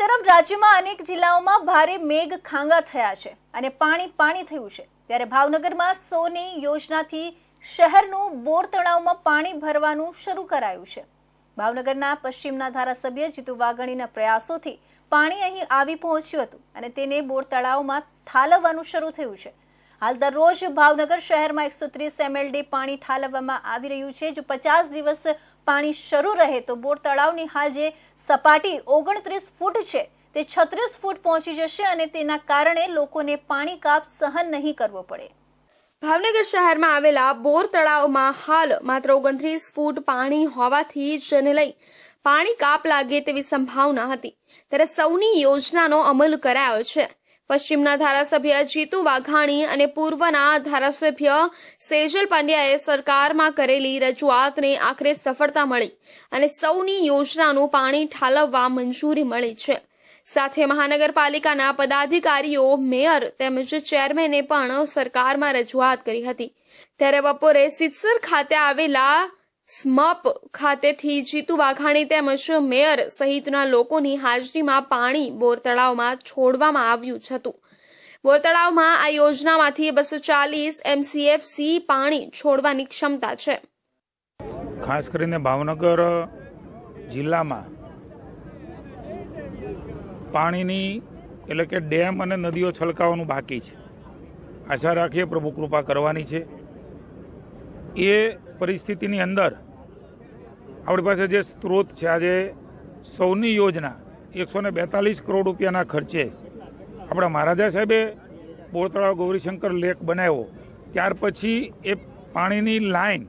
તરફ રાજ્યમાં અનેક જિલ્લાઓમાં ભારે મેઘ ખાંગા થયા છે અને પાણી પાણી થયું છે. ત્યારે ભાવનગરમાં સોની યોજનાથી શહેરનું બોર તળાવમાં પાણી ભરવાનું શરૂ કરાયું છે. ભાવનગરના પશ્ચિમના ધારાસભ્ય જીતુ વાઘાણીના પ્રયાસોથી પાણી અહીં આવી પહોંચ્યું હતું અને તેને બોર તળાવમાં ઠાલવવાનું શરૂ થયું છે. હાલ દરરોજ ભાવનગર શહેરમાં એકસો ત્રીસ એમએલડી પાણી ઠાલવવામાં આવી રહ્યું છે. જો પચાસ દિવસ પાણી શરૂ રહે તો બોર તળાવની હાલ જે સપાટી ઓગણત્રીસ ફૂટ છે, તે છત્રીસ ફૂટ પહોંચી જશે અને તેના કારણે લોકોને પાણી કાપ સહન નહીં કરવો પડે. ભાવનગર શહેરમાં આવેલા બોર તળાવમાં હાલ માત્ર ઓગણત્રીસ ફૂટ પાણી હોવાથી જેને લઈ પાણી કાપ લાગે તેવી સંભાવના હતી. ત્યારે સૌની યોજનાનો અમલ કરાયો છે. પશ્ચિમના ધારાસભ્ય જીતુ વાઘાણી અને પૂર્વના ધારાસભ્ય સેજલ પાંડ્યાએ સરકારમાં કરેલી રજૂઆતને આખરે સફળતા મળી અને સૌની યોજનાનું પાણી ઠાલવવા મંજૂરી મળી છે. સાથે મહાનગરપાલિકાના પદાધિકારીઓ, મેયર તેમજ ચેરમેને પણ સરકારમાં રજૂઆત કરી હતી. ત્યારે બપોરે સિત્સર ખાતે આવેલા સ્મપ ખાતેથી જીતુ વાઘાણી તેમજ મેયર સહિતના લોકોની હાજરીમાં પાણી બોર તળાવમાં છોડવામાં આવ્યું હતું. બોર તળાવમાં આ યોજનામાંથી બસો ચાલીસ એમસીએફસી પાણી છોડવાની ક્ષમતા છે. ખાસ કરીને ભાવનગર જિલ્લામાં પાણીની એટલે કે ડેમ અને નદીઓ છલકાવાનું બાકી છે. આશા રાખીએ પ્રભુ કૃપા કરવાની છે. એ પરિસ્થિતિની અંદર આપણી પાસે જે સ્ત્રોત છે, આજે સૌની યોજના એકસો ને બેતાલીસ કરોડ રૂપિયાના ખર્ચે આપણા મહારાજા સાહેબે બોરતળાવ ગૌરીશંકર લેક બનાવ્યો. ત્યાર પછી એ પાણીની લાઈન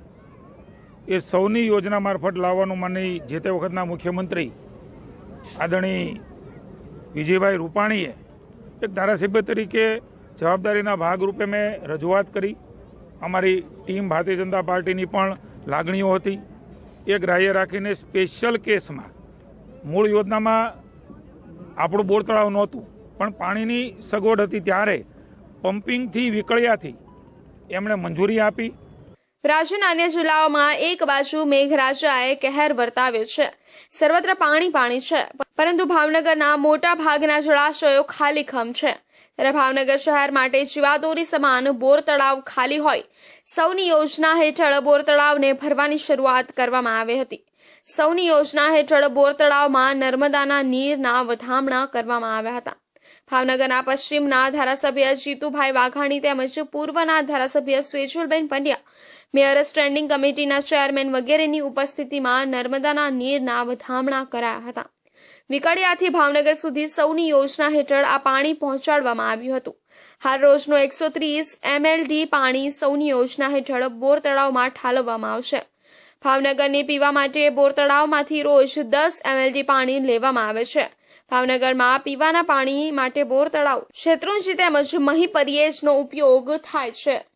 એ સૌની યોજના મારફત લાવવાનું માની જે તે વખતના મુખ્યમંત્રી આદરણી વિજયભાઈ રૂપાણીએ એક ધારાસભ્ય તરીકે જવાબદારીના ભાગરૂપે મેં રજૂઆત કરી. અમારી ટીમ ભારતીય જનતા પાર્ટીની પણ લાગણીઓ હતી. એ ગ્રાહ્ય રાખીને સ્પેશિયલ કેસમાં મૂળ યોજનામાં આપણું બોર તળાવ નહોતું, પણ પાણીની સગવડ હતી ત્યારે પમ્પિંગથી વિકળ્યાથી એમણે મંજૂરી આપી. રાજ્યના અન્ય જિલ્લાઓમાં એક બાજુ મેઘરાજાએ કહેર વર્તાવ્યો છે. સર્વત્ર પાણી પાણી છે. પરંતુ ભાવનગરના મોટા ભાગના જળાશયો ખાલીખમ છે. ત્યારે ભાવનગર શહેર માટે જીવાદોરી સમાન બોર તળાવ ખાલી હોય. સૌની યોજના હેઠળ બોર તળાવને ભરવાની શરૂઆત કરવામાં આવી હતી. સૌની યોજના હેઠળ બોર તળાવમાં નર્મદાના નીરના વધામણા કરવામાં આવ્યા હતા. ભાવનગરના પશ્ચિમના ધારાસભ્ય જીતુભાઈ વાઘાણી તેમજ પૂર્વના ધારાસભ્ય સેજુલબેન પંડ્યા, મેયર સ્ટેન્ડિંગ કમિટીના ચેરમેન વગેરેની ઉપસ્થિતિમાં નર્મદાના નીરના વધામણા કરાયા હતા. વિકડિયાથી ભાવનગર સુધી સૌની યોજના હેઠળ આ પાણી પહોંચાડવામાં આવ્યું હતું. હાલ રોજનો એકસો ત્રીસ એમએલડી પાણી સૌની યોજના હેઠળ બોર તળાવમાં ઠાલવવામાં આવશે. ભાવનગરને પીવા માટે બોર તળાવમાંથી રોજ દસ એમએલડી પાણી લેવામાં આવે છે. ભાવનગરમાં પીવાના પાણી માટે બોર તળાવ. શેત્રુંજી તેમજ મહી પરિયેજનો ઉપયોગ થાય છે.